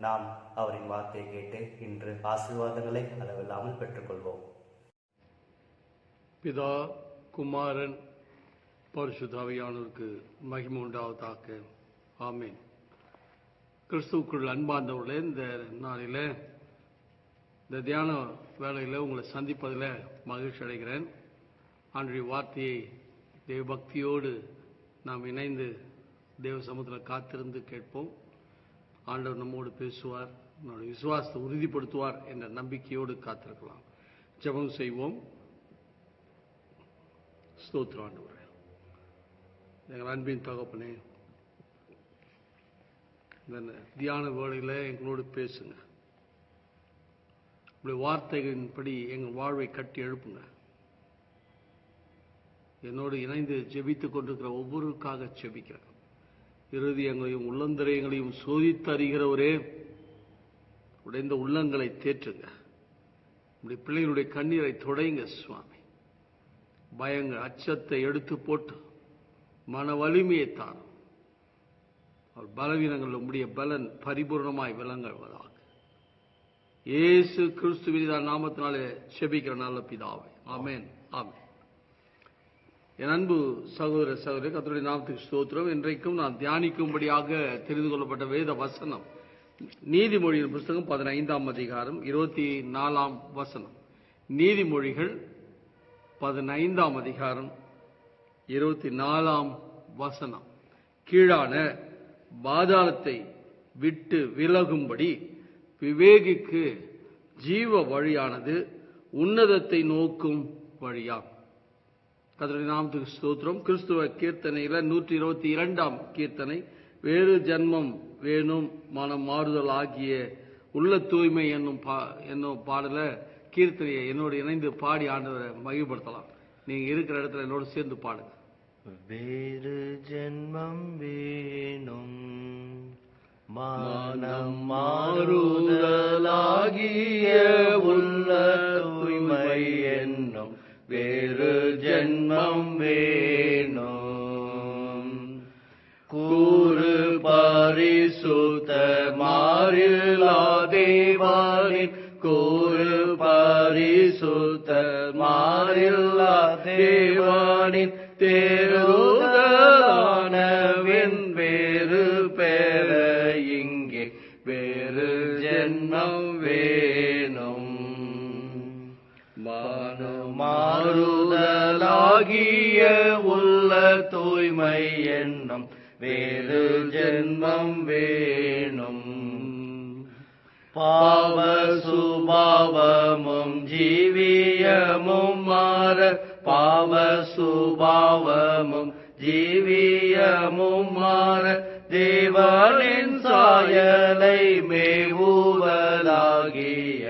நாம் அவரின் வார்த்தையை கேட்டு இன்று ஆசீர்வாதங்களை அளவில்லாமல் பெற்றுக்கொள்வோம். பிதா குமாரன் பரிசுதாவியானோருக்கு மகிமை உண்டாவதாக. ஆமேன். கிறிஸ்துவுக்குள் அன்பார்ந்தவர்களே இந்த நாளில் இந்த தியான வேலையில் உங்களை சந்திப்பதில் மகிழ்ச்சி அடைகிறேன். அன்றைய வார்த்தையை தேவ பக்தியோடு நாம் இணைந்து தேவ சமூகத்தில் காத்திருந்து கேட்போம். ஆண்டவர் நம்மோடு பேசுவார் நம்முடைய விசுவாசத்தை உறுதிப்படுத்துவார் என்ற நம்பிக்கையோடு காத்திருக்கலாம். ஜெபம் செய்வோம். ஸ்தோத்திரம் ஆண்டவரே. எங்கள் அன்பின் தகப்பனே இந்த தியான வேளையில் எங்களோடு பேசுங்க. உங்களுடைய வார்த்தைகளின்படி எங்கள் வாழ்வை கட்டி எழுப்புங்க. என்னோடு இணைந்து ஜெபித்துக் கொண்டிருக்கிற ஒவ்வொருக்காக ஜெபிக்கிறேன். இருதயங்களையும் உள்ளந்தரையங்களையும் சோதித்து அறிகிறவரே உடைந்த உள்ளங்களை தேற்றுங்க. உடைய பிள்ளைகளுடைய கண்ணீரை தொடைங்க சுவாமி. பயங்கள் அச்சத்தை எடுத்து போட்டு மன வலிமையை தாரும். அவர் பலவீனங்கள் உடைய பலன் பரிபூர்ணமாய் விளங்குவதாக. இயேசு கிறிஸ்துவின் நாமத்தினாலே செபிக்கிற நல்ல பிதாவை. ஆமேன். ஆமேன். என் அன்பு சகோதர சகோதரி கத்தருடைய நாமத்துக்கு ஸ்தோத்திரம். இன்றைக்கும் நான் தியானிக்கும்படியாக தெரிந்து கொள்ளப்பட்ட வேத வசனம். நீதிமொழியின் புஸ்தகம் பதினைந்தாம் அதிகாரம் இருபத்தி நாலாம் வசனம். நீதிமொழிகள் பதினைந்தாம் அதிகாரம் இருபத்தி நாலாம் வசனம். கீழான பாதாளத்தை விட்டு விலகும்படி விவேகிக்கு ஜீவ வழியானது உன்னதத்தை நோக்கும் வழியாகும். கதருடைய நாமத்துக்கு ஸ்தோத்திரம். கிறிஸ்துவ கீர்த்தனையில நூற்றி இருபத்தி இரண்டாம் கீர்த்தனை. வேறு ஜன்மம் வேணும் மனம் மாறுதல் ஆகிய உள்ள தூய்மை என்னும் பா என்னும் பாடல கீர்த்தனையை என்னோடு இணைந்து பாடி ஆண்டவரை மகிழ்படுத்தலாம் நீங்க இருக்கிற இடத்துல என்னோடு சேர்ந்து பாடுங்க. வேறு ஜென்மம் வேணும் மானம் மனம் மாறுதலாகிய உள்ள தூய்மை என்ன வேறு ஜென்மம் வேணும். கூறு பரிசுத்த மாறிலா தேவாரின் கூறு பரிசுத்த மாறில்லா தேவானின் தேருதலான வேறு பெற இங்கே வேறு ஜென்மம் வேணும். மாறுதலாகிய உள்ள தூய்மை எண்ணம் வேறு ஜென்மம் வேணும். பாவ சுபாவமும் ஜீவியமும் மாற பாவ சுபாவமும் ஜீவியமும் மாற தேவனின் சாயலை மேவுவதாகிய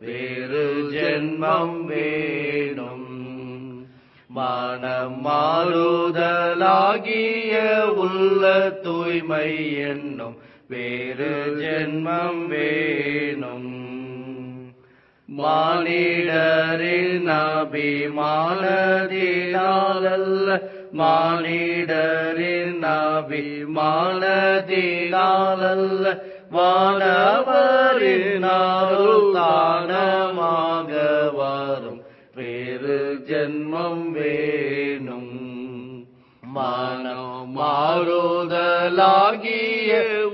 வேறு ஜென்மம் வே மனம் மாறுதலாகிய உள்ள தூய்மை என்னும் வேறு ஜென்மம் வேணும். மானிடரின் அபிமானதினாலல்ல மானிடரின் அபிமானதினாலல்ல வானவரின் அருள் தானமாக வரும். ஜென்மம் வேணும். மனம் மாறுதலாகிய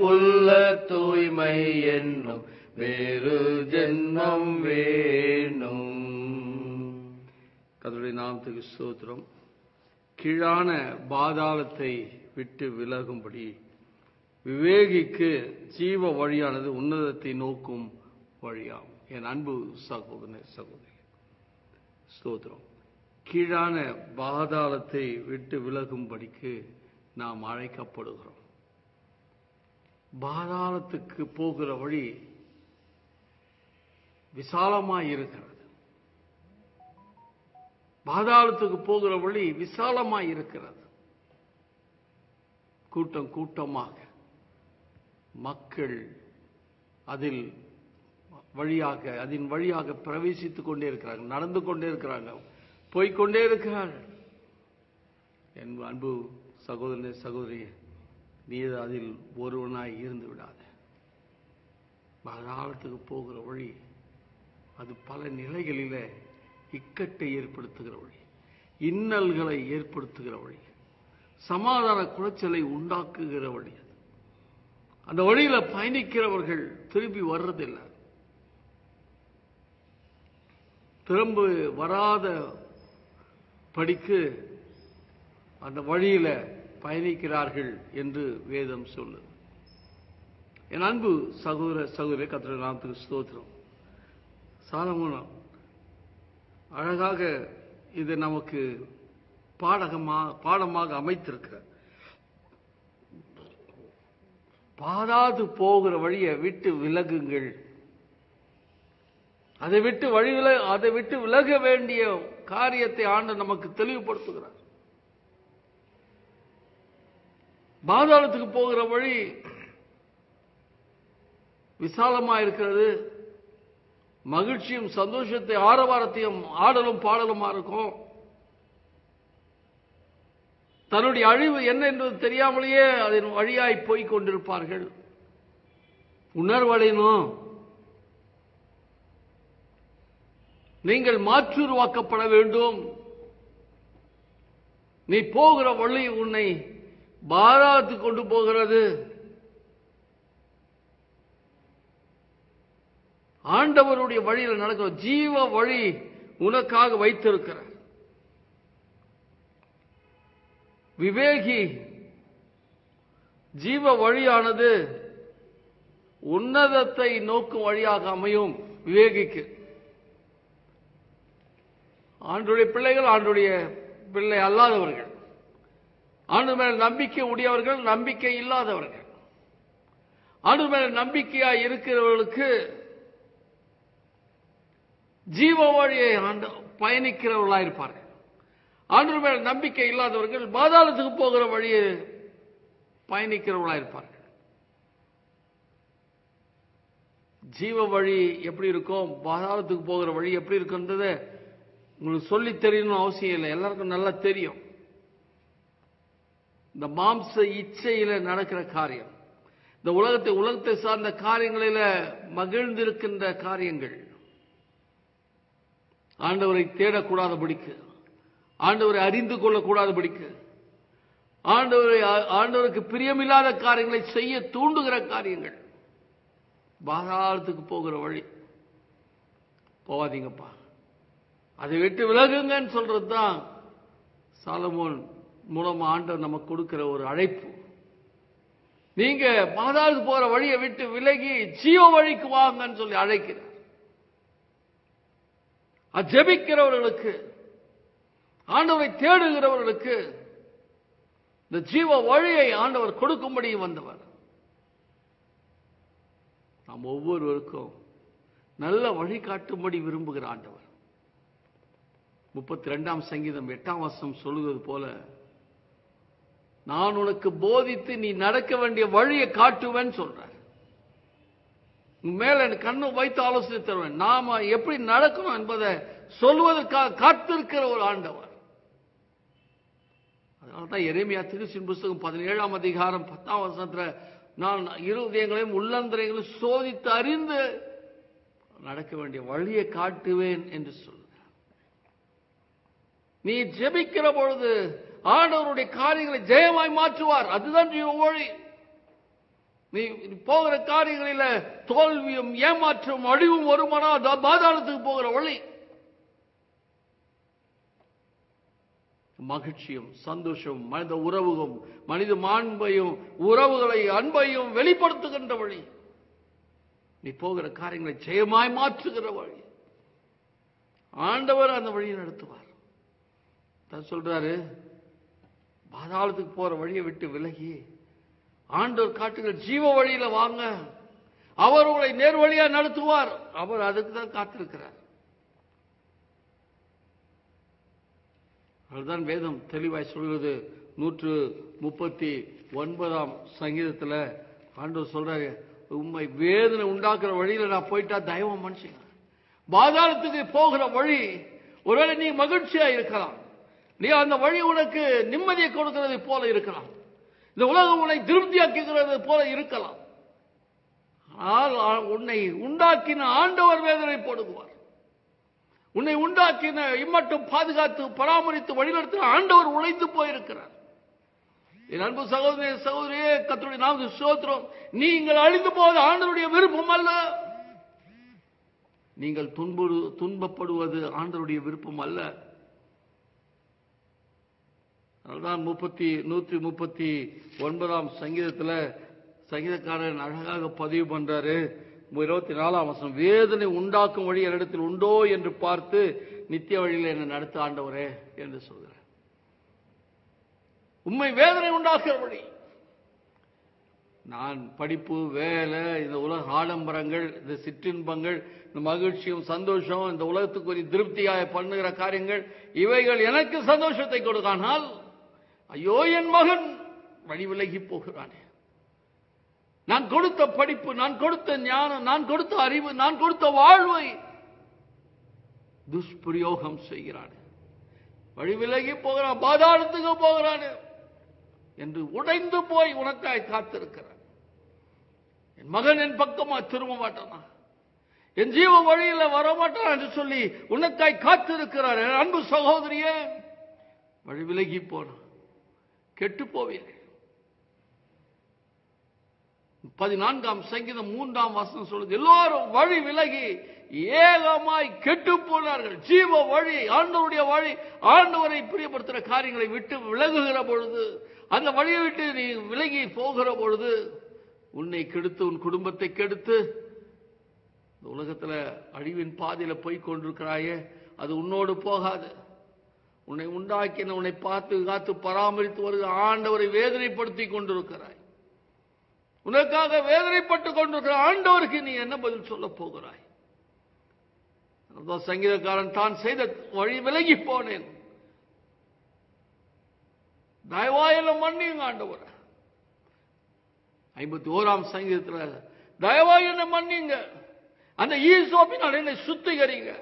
உள்ள தூய்மை என்னும் வேறு ஜென்மம் வேணும். கதருடைய நாமத்துக்கு ஸ்தோத்திரம். கீழான பாதாளத்தை விட்டு விலகும்படி விவேகிக்கு ஜீவ வழியானது உன்னதத்தை நோக்கும் வழியாகும் என் அன்பு சகோதரனே சகோதரி ஸ்தோத்திரம். கீழான பாதாளத்தை விட்டு விலகும்படிக்கு நாம் அழைக்கப்படுகிறோம். பாதாளத்துக்கு போகிற வழி விசாலமாய் இருக்கிறது. பாதாளத்துக்கு போகிற வழி விசாலமாய் இருக்கிறது. கூட்டம் கூட்டமாக மக்கள் அதில் வழியாக அதன் வழியாக பிரவேசித்துக் கொண்டே இருக்கிறாங்க நடந்து கொண்டே இருக்கிறாங்க. போய்க்கொண்டே இருக்கிறார்கள். என் அன்பு சகோதரனே சகோதரி நீ அதில் ஒருவனாய் இருந்து விடாத. மகாலத்துக்கு போகிற வழி அது பல நிலைகளில இக்கட்டை ஏற்படுத்துகிற வழி இன்னல்களை ஏற்படுத்துகிற வழி சமாதான குலைச்சலை உண்டாக்குகிற வழி அது. அந்த வழியில பயணிக்கிறவர்கள் திரும்பி வர்றதில்லை. திரும்ப வராத படித்து அந்த வழியில் பயணிக்கிறார்கள் என்று வேதம் சொல்லு என் அன்பு சகோதர சகோதர கத்திர நாமத்துக்கு ஸ்தோத்திரம். சாலமோனம் அழகாக இது நமக்கு பாடகமா பாடமாக அமைத்திருக்கிறார். பாதாது போகிற வழியை விட்டு விலகுங்கள். அதை விட்டு வழி வில அதை விட்டு விலக வேண்டிய காரியத்தை ஆண்டு நமக்கு தெளிவுபடுத்துகிறார். பாதாளத்துக்கு போகிற வழி விசாலமா இருக்கிறது மகிழ்ச்சியும் சந்தோஷத்தை ஆரவாரத்தையும் ஆடலும் பாடலுமா இருக்கும். தன்னுடைய அழிவு என்ன என்பது தெரியாமலேயே அதன் வழியாய் போய்க் கொண்டிருப்பார்கள். உணர்வடையணும். நீங்கள் மாற்றுருவாக்கப்பட வேண்டும். நீ போகிற வழி உன்னை பாராத்து கொண்டு போகிறது. ஆண்டவருடைய வழியில் நடக்கிற ஜீவ வழி உனக்காக வைத்திருக்கிறார். விவேகி ஜீவ வழியானது உன்னதத்தை நோக்கும் வழியாக அமையும். விவேகிக்கு. ஆண்டுடைய பிள்ளைகள் ஆண்டுடைய பிள்ளை அல்லாதவர்கள். ஆண்டு மேல் நம்பிக்கை உடையவர்கள் நம்பிக்கை இல்லாதவர்கள். ஆண்டு மேல் நம்பிக்கையா இருக்கிறவர்களுக்கு ஜீவ வழியை ஆண்டு பயணிக்கிறவர்களாக இருப்பார்கள். ஆண்டு மேல் நம்பிக்கை இல்லாதவர்கள் பாதாளத்துக்கு போகிற வழியை பயணிக்கிறவர்களாக இருப்பார்கள். ஜீவ வழி எப்படி இருக்கும்? பாதாளத்துக்கு போகிற வழி எப்படி இருக்குன்றது? உங்களுக்கு சொல்லி தெரியணும்னு அவசியம் இல்லை. எல்லாருக்கும் நல்லா தெரியும். இந்த மாம்ச இச்சையில நடக்கிற காரியம். இந்த உலகத்தை உலகத்தை சார்ந்த காரியங்களில மகிழ்ந்திருக்கின்ற காரியங்கள். ஆண்டவரை தேடக்கூடாதபடிக்கு ஆண்டவரை அறிந்து கொள்ளக்கூடாதபடிக்கு ஆண்டவரை ஆண்டவருக்கு பிரியமில்லாத காரியங்களை செய்ய தூண்டுகிற காரியங்கள். பாதாளத்துக்கு போகிற வழி. போவாதீங்கப்பா அதை விட்டு விலகுங்கன்னு சொல்றது தான் சாலமோன் மூலமா ஆண்டவர் நமக்கு கொடுக்கிற ஒரு அழைப்பு. நீங்க பாதாளத்து போற வழியை விட்டு விலகி ஜீவ வழிக்கு வாங்கன்னு சொல்லி அழைக்கிறார். அஜபிக்கிறவர்களுக்கு ஆண்டவரை தேடுகிறவர்களுக்கு இந்த ஜீவ வழியை ஆண்டவர் கொடுக்கும்படி வந்தவர். நாம் ஒவ்வொருவருக்கும் நல்ல வழிகாட்டும்படி விரும்புகிற ஆண்டவர். முப்பத்தி ரெண்டாம் சங்கீதம் எட்டாம் வருஷம் சொல்லுவது போல நான் உனக்கு போதித்து நீ நடக்க வேண்டிய வழியை காட்டுவேன் சொல்றார். மேல எனக்கு கண்ணு வைத்து ஆலோசனை தருவேன். நாம எப்படி நடக்கணும் என்பதை சொல்வதற்காக காத்திருக்கிற ஒரு ஆண்டவர். அதனால்தான் எரேமியா திருச்சின் புஸ்தகம் பதினேழாம் அதிகாரம் பத்தாம் வருஷத்துல நான் இருதயங்களையும் உள்ளந்தரைகளையும் சோதித்து அறிந்து நடக்க வேண்டிய வழியை காட்டுவேன் என்று சொல்கிறார் நீ ஜெபிக்கிற பொழுது ஆண்டவருடைய காரியங்களை ஜெயமாய் மாற்றுவார். அதுதான் நீ வழி. நீ போகிற காரியங்களில தோல்வியும் ஏமாற்றும் அழிவும் வருமானா? பாதாளத்துக்கு போகிற வழி. மகிழ்ச்சியும் சந்தோஷம் மனித உறவுகளும் மனித மாண்பையும் உறவுகளை அன்பையும் வெளிப்படுத்துகின்ற வழி. நீ போகிற காரியங்களை ஜெயமாய் மாற்றுகிற வழி. ஆண்டவர் அந்த வழியை நடத்துவார். தான் சொல்றாரு பாதாளத்துக்கு போற வழியை விட்டு விலகி ஆண்டோர் காட்டுகிற ஜீவ வழியில வாங்க. அவர் உங்களை நேர்வழியா நடத்துவார். அவர் அதுக்கு தான் காத்திருக்கிறார். அதுதான் வேதம் தெளிவாய் சொல்கிறது. நூற்று முப்பத்தி ஒன்பதாம் சங்கீதத்தில் ஆண்டவர் சொல்றாரு உண்மை வேதனை உண்டாக்குற வழியில நான் போயிட்டா தயவம் மனுஷங்க பாதாளத்துக்கு போகிற வழி ஒருவேளை நீ மகிழ்ச்சியா இருக்கலாம். நீ அந்த வழி உனக்கு நிம்மதியை கொடுக்கிறது போல இருக்கலாம். இந்த உலகம் உன்னை திருப்தியாக்குகிறது போல இருக்கலாம். ஆனால் உன்னை உண்டாக்கின ஆண்டவர் வேதனை போடுவார் உன்னை உண்டாக்கின இம்மட்டும் பாதுகாத்து பராமரித்து வழிநடத்தின ஆண்டவர் உழைத்து போயிருக்கிறார். என் அன்பு சகோதரி சகோதரியே கத்தருடைய நாம சோத்திரம் நீங்கள் அழிந்து போவது ஆண்டருடைய விருப்பம் அல்ல. நீங்கள் துன்பு துன்பப்படுவது ஆண்டருடைய விருப்பம் அல்ல. அதுதான் முப்பத்தி நூற்றி முப்பத்தி ஒன்பதாம் சங்கீதத்தில் சங்கீதக்காரன் அழகாக பதிவு பண்றாரு. இருபத்தி நாலாம் வசனம் வேதனை உண்டாக்கும் வழி என்னிடத்தில் உண்டோ என்று பார்த்து நித்திய வழியில் என்னை நடத்த ஆண்டவரே என்று சொல்கிறார். உண்மை வேதனை உண்டாக்குற வழி. நான் படிப்பு வேலை இந்த உலக ஆடம்பரங்கள் இந்த சிற்றின்பங்கள் இந்த மகிழ்ச்சியும் சந்தோஷம் இந்த உலகத்துக்குரிய திருப்தியாக பண்ணுகிற காரியங்கள் இவைகள் எனக்கு சந்தோஷத்தை கொடுக்கானால் ஐயோ என் மகன். வழி விலகி போகிறானே. நான் கொடுத்த படிப்பு நான் கொடுத்த ஞானம் நான் கொடுத்த அறிவு நான் கொடுத்த வாழ்வை துஷ்பிரயோகம் செய்கிறான். வழி விலகி போகிறான் பாதாளத்துக்கு போகிறான் என்று உடைந்து போய் உனக்காய் காத்திருக்கிறான். என் மகன் என் பக்கமா திரும்ப மாட்டானா? என் ஜீவ வழியில வரமாட்டான் என்று சொல்லி உனக்காய் காத்திருக்கிறார். என் அன்பு சகோதரியே வழி விலகி போனான் கெட்டு போவீர்கள் பதினான்காம் சங்கீதம் மூன்றாம் வசனம் சொல்லுது எல்லோரும் வழி விலகி ஏகமாய் கெட்டு போனார்கள். ஜீவ வழி ஆண்டவருடைய வழி ஆண்டவரை பிரியப்படுத்துகிற காரியங்களை விட்டு விலகுகிற பொழுது அந்த வழியை விட்டு நீ விலகி போகிற பொழுது உன்னை கெடுத்து உன் குடும்பத்தை கெடுத்து இந்த உலகத்தில் அழிவின் பாதையில் போய் கொண்டிருக்கிறாயே அது உன்னோடு போகாது. உன்னை உண்டாக்கின உன்னை பார்த்து காத்து பராமரித்து வருகிற ஆண்டவரை வேதனைப்படுத்தி கொண்டிருக்கிறாய். உனக்காக வேதனைப்பட்டு கொண்டிருக்கிற ஆண்டவருக்கு நீ என்ன பதில் சொல்ல போகிறாய்? அதான் சங்கீதக்காரன் தான் செய்த வழி விலகி போனேன். தயவாயில மன்னியுங்க ஆண்டவர். ஐம்பத்தி ஓராம் சங்கீதத்தில் தயவாய் என்ன மன்னிங்க அந்த ஈசோப்பினால் என்னை சுத்திகரிங்க.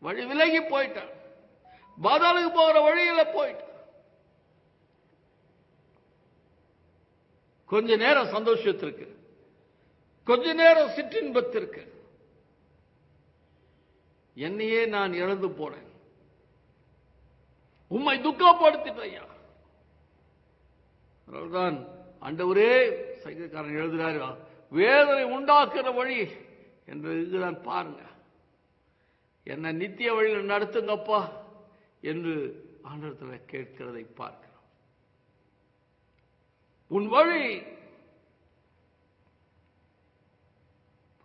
வழி விலகி போயிட்டான். பாதாளுக்கு போகிற வழியில போயிட்டான். கொஞ்ச நேரம் சந்தோஷத்திற்கு கொஞ்ச நேரம் சிற்றின்பத்திற்கு என்னையே நான் இழந்து போனேன். உம்மை துக்கப்படுத்திட்டு ஐயா. அதனால்தான் அண்டவரே சங்கீதக்காரன் எழுதுகிறார் வேதனை உண்டாக்குற வழி என்று இதுதான் பாருங்க. என்னை நித்திய வழியில் நடத்துங்கப்பா என்று ஆண்டத்தில் கேட்கிறதை பார்க்கிறோம். உன் வழி.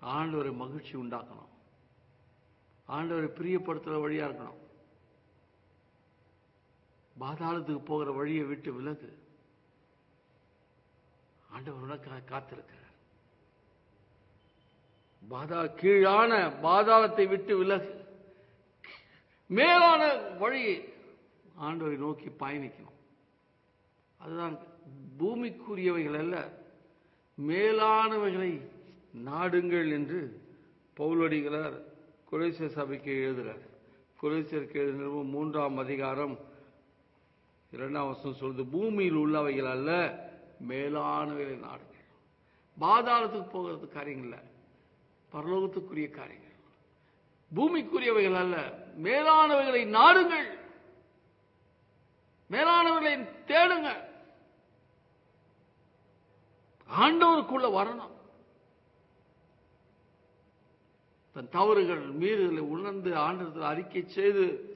ஆண்டவரை மகிழ்ச்சி உண்டாக்கணும். ஆண்டவரை பிரியப்படுத்துற வழியா இருக்கணும். பாதாளத்துக்கு போகிற வழியை விட்டு விலகு. ஆண்டவர் உனக்காக காத்திருக்கிறார். பாதா கீழான பாதாளத்தை விட்டு விலகு. மேலான வழி ஆண்டவரை நோக்கி பயணிக்கணும். அதுதான் பூமிக்குரியவைகள் அல்ல மேலானவைகளை நாடுங்கள் என்று பௌலடிகளார் குறைச சபைக்கு எழுதுகிறார் குறைசருக்கு எழுதின மூன்றாம் அதிகாரம் இரண்டாம் வருஷம் சொல்றது பூமியில் உள்ளவைகள் அல்ல மேலானவைகளை நாடுங்கள். பாதாளத்துக்கு போகிறது காரியங்கள் இல்லை பரலோகத்துக்குரிய காரியங்கள். பூமிக்குரியவைகள் அல்ல. மேலானவைகளை நாடுங்கள். மேலானவர்களை தேடுங்க ஆண்டவருக்குள்ள வரணும். தன் தவறுகள் மீறுதலை உணர்ந்து ஆண்டத்தில் அறிக்கை செய்து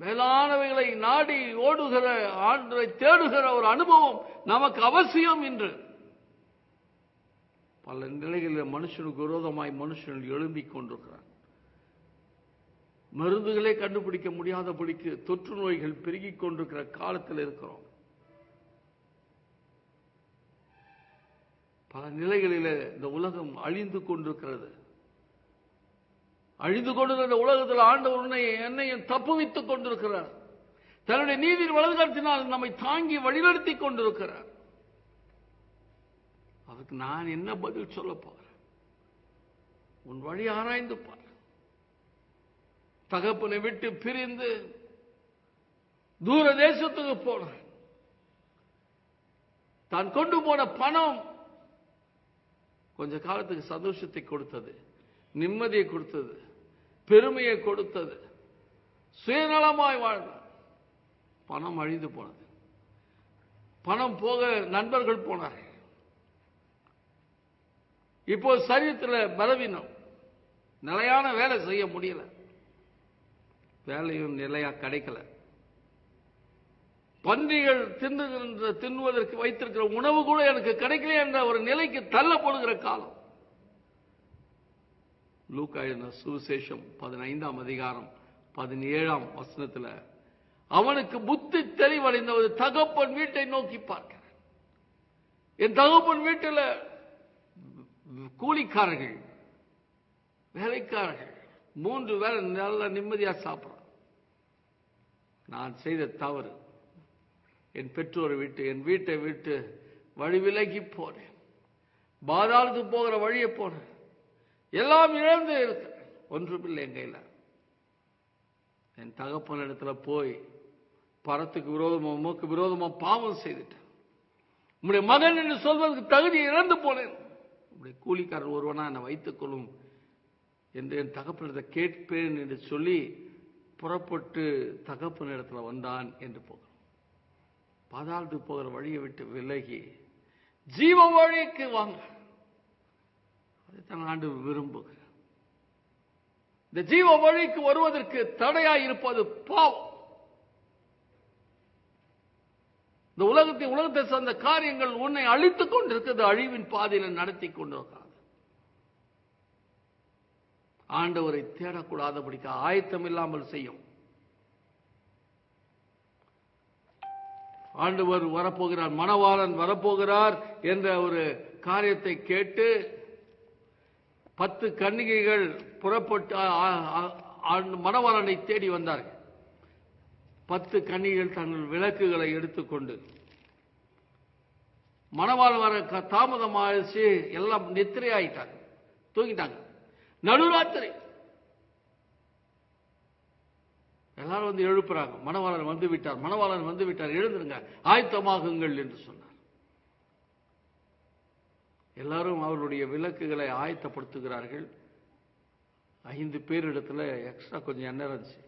மேலானவைகளை நாடி ஓடுகிற ஆண்டரை தேடுகிற ஒரு அனுபவம் நமக்கு அவசியம் என்று. பல நிலைகளில் மனுஷனுக்கு விரோதமாய் மனுஷன் எழும்பிக் கொண்டிருக்கிறான். மருந்துகளே கண்டுபிடிக்க முடியாதபடிக்கு தொற்று நோய்கள் பெருகிக் கொண்டிருக்கிற காலத்தில் இருக்கிறோம். பல நிலைகளில் இந்த உலகம் அழிந்து கொண்டிருக்கிறது. அழிந்து கொண்டிருக்கிற உலகத்தில் ஆண்டவர் உன்னை என்னையும் தப்புவித்துக் கொண்டிருக்கிறார். தன்னுடைய நீதியின் வலதுகரத்தினால் நம்மை தாங்கி வழிநடத்தி கொண்டிருக்கிறார். அதுக்கு நான் என்ன பதில் சொல்ல போகிறேன் உன் வழி ஆராய்ந்து பார். தகப்பனை விட்டு பிரிந்து தூர தேசத்துக்கு போனான். தான் கொண்டு போன பணம் கொஞ்ச காலத்துக்கு சந்தோஷத்தை கொடுத்தது நிம்மதியை கொடுத்தது பெருமையை கொடுத்தது சுயநலமாய் வாழ்ந்தான். பணம் அழிந்து போனது. பணம் போக நண்பர்கள் போனார் இப்போ சரீரத்தில் பலவீனம். நிலையான வேலை செய்ய முடியல. வேலையும் நிலையா கிடைக்கல. பன்றிகள் தின்னுகின்ற தின்னுவதற்கு வைத்திருக்கிற உணவு கூட எனக்கு கிடைக்கல என்ற ஒரு நிலைக்கு தள்ளப்படுகிற காலம். லூக்கா என்ன சுவிசேஷம் பதினைந்தாம் அதிகாரம் பதினேழாம் வசனத்துல அவனுக்கு புத்தி தெளிவடைந்த ஒரு தகப்பன் வீட்டை நோக்கி பார்க்கிறான் என் தகப்பன் வீட்டில் கூலிக்காரர்கள் வேலைக்காரர்கள் மூன்று வேலை நல்ல நிம்மதியா சாப்பிட்றான் நான் செய்த தவறு. என் பெற்றோர் விட்டு என் வீட்டை விட்டு வழி விலகி போனேன். பாதாளத்துக்கு போகிற வழியை போனேன். எல்லாம் இழந்து இருக்கு ஒன்றுமில்லை என் கையில். என் தகப்பன் இடத்துல போய் பரத்துக்கு விரோதமாக மூக்கு விரோதமாக பாவம் செய்துட்டேன். உங்களுடைய மகன் என்று சொல்வதற்கு தகுதி இழந்து போனேன். உங்களுடைய கூலிக்காரர் ஒருவனா என்னை வைத்துக் கொள்ளும் என்று என் தகப்பனிடத்தை கேட்பேன் என்று சொல்லி புறப்பட்டு தகப்பு இடத்துல வந்தான் என்று போகிறோம் பாதாளத்துக்கு போகிற வழியை விட்டு விலகி ஜீவ வழிக்கு வாங்க. அதைத்தான் ஆண்டு விரும்புகிறேன் இந்த ஜீவ வழிக்கு வருவதற்கு தடையாய் இருப்பது பாவம். இந்த உலகத்தை உலகத்தை சார்ந்த காரியங்கள் உன்னை அழித்துக் கொண்டிருக்கிறது அழிவின் பாதையில் நடத்தி கொண்டிருக்கிறார். ஆண்டவரை தேடக்கூடாதபடிக்கு ஆயத்தம் இல்லாமல் செய்யும். ஆண்டவர் வரப்போகிறார் மணவாளன் வரப்போகிறார் என்ற ஒரு காரியத்தை கேட்டு பத்து கன்னிகைகள் புறப்பட்டு மணவாளனை தேடி வந்தார்கள். பத்து கன்னிகைகள் தங்கள் விளக்குகளை எடுத்துக்கொண்டு. மணவாள் வர க- எல்லாம் நித்திரை தூங்கிட்டாங்க. நடுராத்திரி. எல்லாரும் வந்து எழுப்புறாங்க. மணவாளன் வந்து விட்டார். மணவாளன் வந்து விட்டார். எழுந்துருங்க. ஆயத்தமாகுங்கள் என்று சொன்னார். எல்லாரும் அவருடைய விளக்குகளை ஆயத்தப்படுத்துகிறார்கள். ஐந்து பேரிடத்துல எக்ஸ்ட்ரா கொஞ்சம் எண்ணெய் இருந்துச்சு.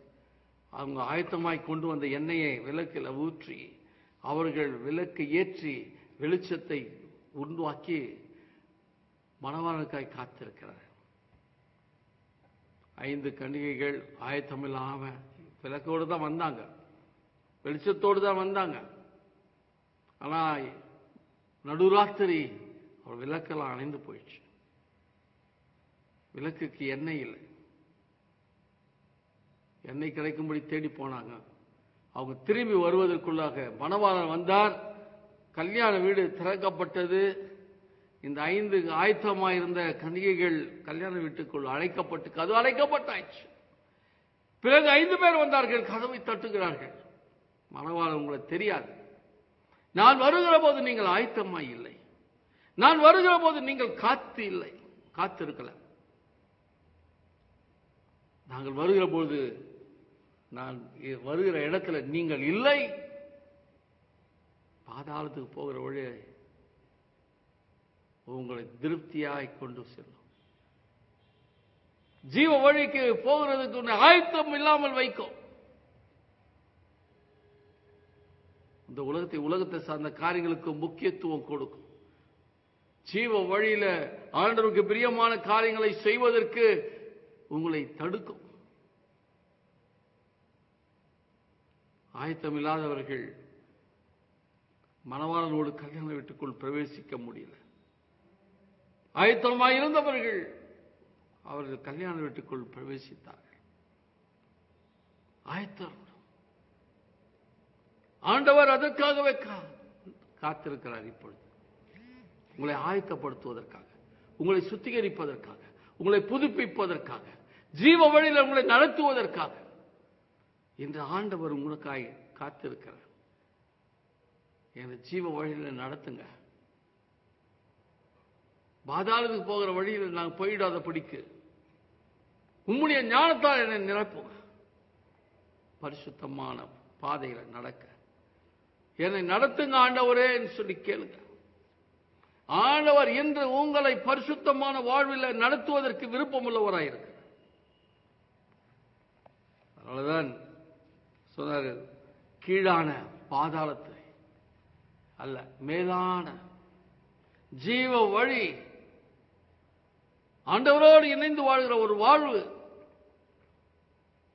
அவங்க ஆயத்தமாய் கொண்டு வந்த எண்ணெயை விளக்கில் ஊற்றி அவர்கள் விளக்கு ஏற்றி வெளிச்சத்தை உருவாக்கி மணவாளனுக்காய் காத்திருக்கிறார் ஐந்து கன்னிகைகள் ஆயத்தமில்லாம விளக்கோடு தான் வந்தாங்க. வெளிச்சத்தோடு தான் வந்தாங்க. ஆனா நடுராத்திரி அவர் விளக்கெல்லாம் அணைந்து போயிடுச்சு. விளக்குக்கு எண்ணெய் இல்லை. எண்ணெய் கிடைக்கும்படி தேடி போனாங்க. அவங்க திரும்பி வருவதற்குள்ளாக மணவாளன் வந்தார். கல்யாண வீடு திறக்கப்பட்டது. இந்த ஐந்து ஆயத்தமாயிருந்த கன்னிகைகள் கல்யாண வீட்டுக்குள் அழைக்கப்பட்டு கதவு அழைக்கப்பட்டாச்சு பிறகு ஐந்து பேர் வந்தார்கள் கதவை தட்டுகிறார்கள். மனவாளம் உங்களுக்கு தெரியாது. நான் வருகிற போது நீங்கள் ஆயத்தமாய் இல்லை. நான் வருகிற போது நீங்கள் காத்து இல்லை. காத்திருக்கல நாங்கள் வருகிற போது நான் வருகிற இடத்துல நீங்கள் இல்லை. பாதாளத்துக்கு போகிற வழி உங்களை திருப்தியாய் கொண்டு செல்லும். ஜீவ வழிக்கு போகிறதுக்கு உன்னை ஆயத்தம் இல்லாமல் வைக்கும். இந்த உலகத்தை உலகத்தை சார்ந்த காரியங்களுக்கு முக்கியத்துவம் கொடுக்கும். ஜீவ வழியில ஆண்டவருக்கு பிரியமான காரியங்களை செய்வதற்கு உங்களை தடுக்கும். ஆயத்தமில்லாதவர்கள் மணவாளனோடு கல்யாண வீட்டுக்குள் பிரவேசிக்க முடியல. ஆயத்தமாக இருந்தவர்கள் அவர்கள் கல்யாண வீட்டுக்குள் பிரவேசித்தார்கள். ஆயத்தம் ஆண்டவர் அதற்காகவே கா- காத்திருக்கிறார் இப்பொழுது. உங்களை ஆயத்தப்படுத்துவதற்காக உங்களை சுத்திகரிப்பதற்காக உங்களை புதுப்பிப்பதற்காக ஜீவ வழியில் உங்களை நடத்துவதற்காக இன்று ஆண்டவர் உங்களுக்காய் காத்திருக்கிறார். என்னை ஜீவ வழியில் நடத்துங்க. பாதாளத்துக்கு போகிற வழியில் நாங்கள் போயிடாத பிடிக்கு. உம்முடைய ஞானத்தால் என்னை நிரப்புங்க. பரிசுத்தமான பாதையில் நடக்க. என்னை நடத்துங்க ஆண்டவரேன்னு சொல்லி கேளுங்க. ஆண்டவர் இன்று உங்களை பரிசுத்தமான வாழ்வில் நடத்துவதற்கு விருப்பமுள்ளவராயிருக்கு அதனாலதான் சொன்னாரு கீழான பாதாளத்தை அல்ல மேலான ஜீவ வழி ஆண்டவரோடு இணைந்து வாழ்கிற ஒரு வாழ்வு.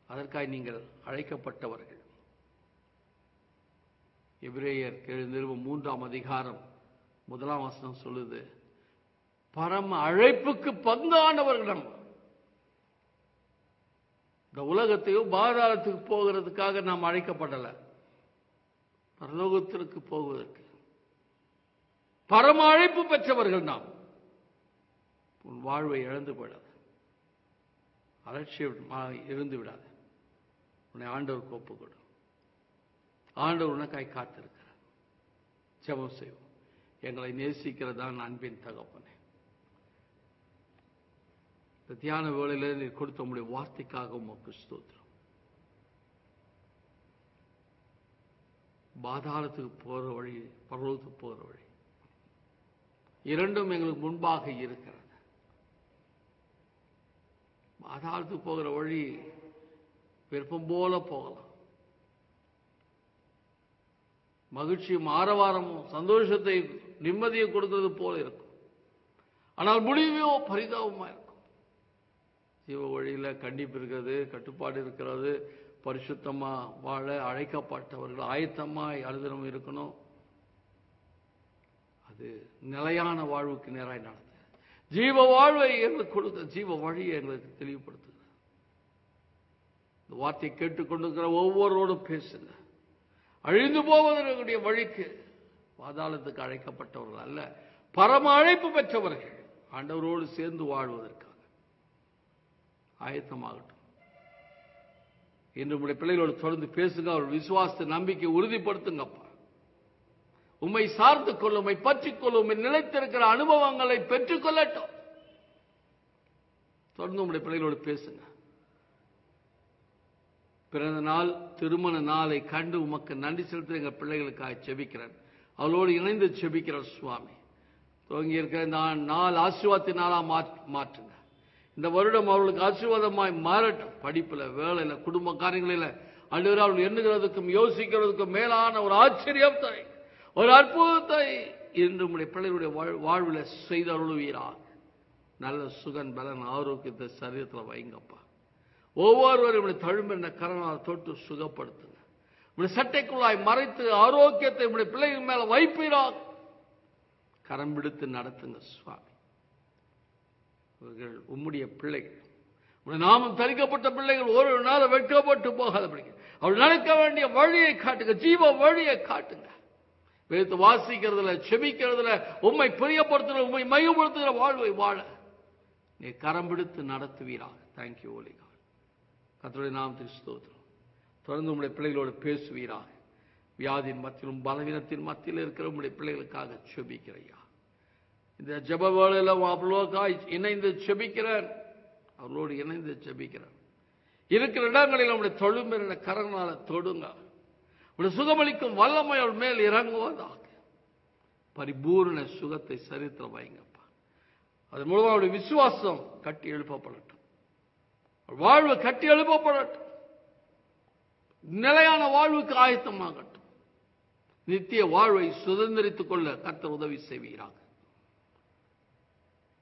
அதற்காக நீங்கள் அழைக்கப்பட்டவர்கள். எபிரேயர் நிறுவம் மூன்றாம் அதிகாரம் முதலாம் வசனம் சொல்லுது பரம அழைப்புக்கு பங்கானவர்கள் இந்த உலகத்தையோ பாதாளத்துக்கு போகிறதுக்காக நாம் அழைக்கப்படல. பரலோகத்திற்கு போவதற்கு. பரம அழைப்பு பெற்றவர்கள் நாம். உன் வாழ்வை இழந்து போயிடாது. அலட்சிய இருந்து விடாது. உன்னை ஆண்டவருக்கு கொடு ஆண்டவர் உனக்காய் காத்திருக்கிறார். ஜபம் செய்வோம். எங்களை நேசிக்கிறதான் அன்பின் தகப்பனே. இந்த தியான வேளையில நீ கொடுத்த உடைய வார்த்தைக்காக உமக்கு ஸ்தோத்திரம். பாதாளத்துக்கு போற வழி பர்வத்துக்கு போற வழி. இரண்டும் எங்களுக்கு முன்பாக இருக்கிறது பாதாளத்துக்கு போகிற வழி விருப்பம் போல போகலாம். மகிழ்ச்சியும் ஆரவாரமும் சந்தோஷத்தை நிம்மதியை கொடுக்கிறது போல இருக்கும். ஆனால் முடிவையோ பரிதாபமா இருக்கும். ஜீவ வழியில கண்டிப்பு இருக்கிறது கட்டுப்பாடு இருக்கிறது பரிசுத்தமா வாழ அழைக்கப்பட்டவர்கள் ஆயத்தமாக அழுதனம் இருக்கணும். அது நிலையான வாழ்வுக்கு நேராய் நடந்தது ஜீவ வாழ்வை எங்களுக்கு கொடுத்த ஜீவ வழியை எங்களுக்கு தெளிவுபடுத்துங்க. இந்த வார்த்தையை கேட்டுக்கொண்டிருக்கிற ஒவ்வொருவரோடும் பேசுங்க. அழிந்து போவதற்குரிய வழிக்கு பாதாளத்துக்கு அழைக்கப்பட்டவர்கள் அல்ல பரம அழைப்பு பெற்றவர்கள். ஆண்டவரோடு சேர்ந்து வாழ்வதற்காக. ஆயத்தமாகட்டும். இன்று உங்களுடைய பிள்ளைகளோடு தொடர்ந்து பேசுங்க அவர் விசுவாசத்தை நம்பிக்கை உறுதிப்படுத்துங்கப்பா. உம்மை சார்ந்து கொள்ளும் உம்மை பற்றிக் கொள்ளும் உம்மை நிலைத்திருக்கிற அனுபவங்களை பெற்றுக் கொள்ளட்டும். தொடர்ந்து உங்களுடைய பிள்ளைகளோடு பேசுங்க. பிறந்த நாள் திருமண நாளை கண்டு உமக்கு நன்றி செலுத்த எங்கள் பிள்ளைகளுக்காக செபிக்கிறேன். அவளோடு இணைந்து செபிக்கிறார் சுவாமி. துவங்கி இருக்கிற இந்த நாள் ஆசீர்வாதத்தின் நாளா மாற்றுங்க. இந்த வருடம் அவர்களுக்கு ஆசீர்வாதமாய் மாறட்டும். படிப்பில் வேலையில் குடும்ப காரியங்களில் அன்று அவர்கள் எண்ணுகிறதுக்கும் யோசிக்கிறதுக்கும் மேலான ஒரு ஆச்சரியம் ஆச்சரியத்தை ஒரு அற்புதத்தை இன்று உடைய பிள்ளைகளுடைய வாழ்வில் செய்தருளுவீரா நல்ல சுகன் பலன் ஆரோக்கியத்தை சரீரத்தில் வைங்கப்பா. ஒவ்வொருவரும் இப்படி தழும்பின கரணால் தொட்டு சுகப்படுத்துங்க. இப்படி சட்டைக்குள்ளாய் மறைத்து ஆரோக்கியத்தை இப்படி பிள்ளைகள் மேல வைப்பீரா கரம் பிடித்து நடத்துங்க சுவாமி. இவர்கள் உம்முடைய பிள்ளைகள். உடைய நாமம் தரிக்கப்பட்ட பிள்ளைகள் ஒரு நாள் வெட்கப்பட்டு போகாதபடி அவள் நடக்க வேண்டிய வழியை காட்டுங்க ஜீவ வழியை காட்டுங்க. வேத்து வாசிக்கிறதுல செபிக்கிறதுல உண்மை பிரியப்படுத்துகிற உண்மை மையப்படுத்துகிற வாழ்வை வாழ. நீ கரம் பிடித்து நடத்துவீராக. தேங்க்யூ ஓலிகா கத்தருடைய நாம் திருஸ்தோத்திரம் தொடர்ந்து உங்களுடைய பிள்ளைகளோடு பேசுவீராக. வியாதியின் மத்தியிலும் பலவீனத்தின் மத்தியில் இருக்கிற உங்களுடைய பிள்ளைகளுக்காக செபிக்கிறையா. இந்த ஜப வேளையில் அவ்வளோக்காய் இணைந்து செபிக்கிறேன். அவர்களோடு இணைந்து செபிக்கிறேன். இருக்கிற இடங்களில் நம்முடைய தொழும்பின கரங்களால் தொடுங்க. உடைய சுகமளிக்கும் வல்லமை அவள் மேல் இறங்குவதாக. பரிபூர்ண சுகத்தை சரித்திரம் வைங்கப்பா. அதன் மூலமாக அவருடைய விசுவாசம் கட்டி எழுப்பப்படட்டும். வாழ்வு கட்டி எழுப்பப்படட்டும். நிலையான வாழ்வுக்கு ஆயத்தமாகட்டும். நித்திய வாழ்வை சுதந்திரித்துக் கொள்ள கர்த்தர் உதவி செய்வீராக.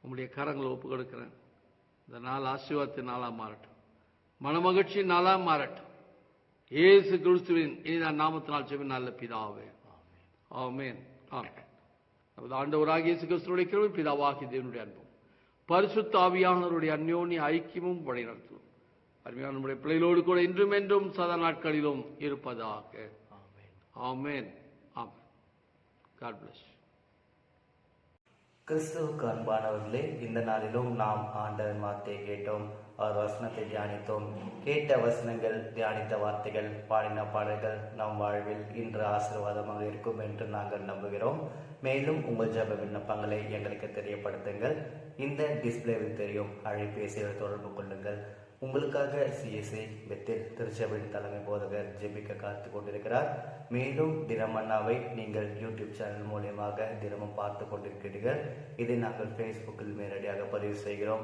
உங்களுடைய கரங்களை ஒப்பு கொடுக்கிறேன் இந்த நாள் ஆசீர்வாதத்தின் நாளா மாறட்டும். மனமகிழ்ச்சி நாளா மாறட்டும். ஏசு கிறிஸ்துவின் இனிதான் நாமத்தினால் செவி நல்ல பிதாவே. ஆமென். ஆமென். நமது ஆண்டவராக இயேசு கிறிஸ்துடைய கிருபை பிதாவாகி தேவனுடைய அன்பும் பரிசுத்த ஆவியானவருடைய அந்யோன்ய ஐக்கியமும் வழிநடத்தும் அருமையான நம்முடைய பிள்ளைகளோடு கூட இன்றும் என்றும் சதா நாட்களிலும் இருப்பதாக. ஆமென். ஆமென். ஆமென். காட் பிளஸ் கிறிஸ்துவுக்கு அன்பானவர்களே இந்த நாளிலும் நாம் ஆண்டவன் வார்த்தையை கேட்டோம். அவர் வசனத்தை தியானித்தோம். கேட்ட வசனங்கள் தியானித்த வார்த்தைகள் பாடின பாடல்கள் நம் வாழ்வில் இன்று ஆசீர்வாதமாக இருக்கும் என்று நாங்கள் நம்புகிறோம். மேலும் உங்கள் ஜப விண்ணப்பங்களை எங்களுக்கு தெரியப்படுத்துங்கள். இந்த டிஸ்பிளேவில் தெரியும். அழைப்பேசியில் தொடர்பு கொள்ளுங்கள். உங்களுக்காக சிஎஸ்ஐ பெத்தில் திருச்சபையின் தலைமை போதகர் ஜெபிக்க காத்து கொண்டிருக்கிறார். மேலும் தினமன்னாவை நீங்கள் யூடியூப் சேனல் மூலியமாக தினமும் பார்த்து கொண்டிருக்கிறீர்கள். இதை நாங்கள் ஃபேஸ்புக்கில் நேரடியாக பதிவு செய்கிறோம்.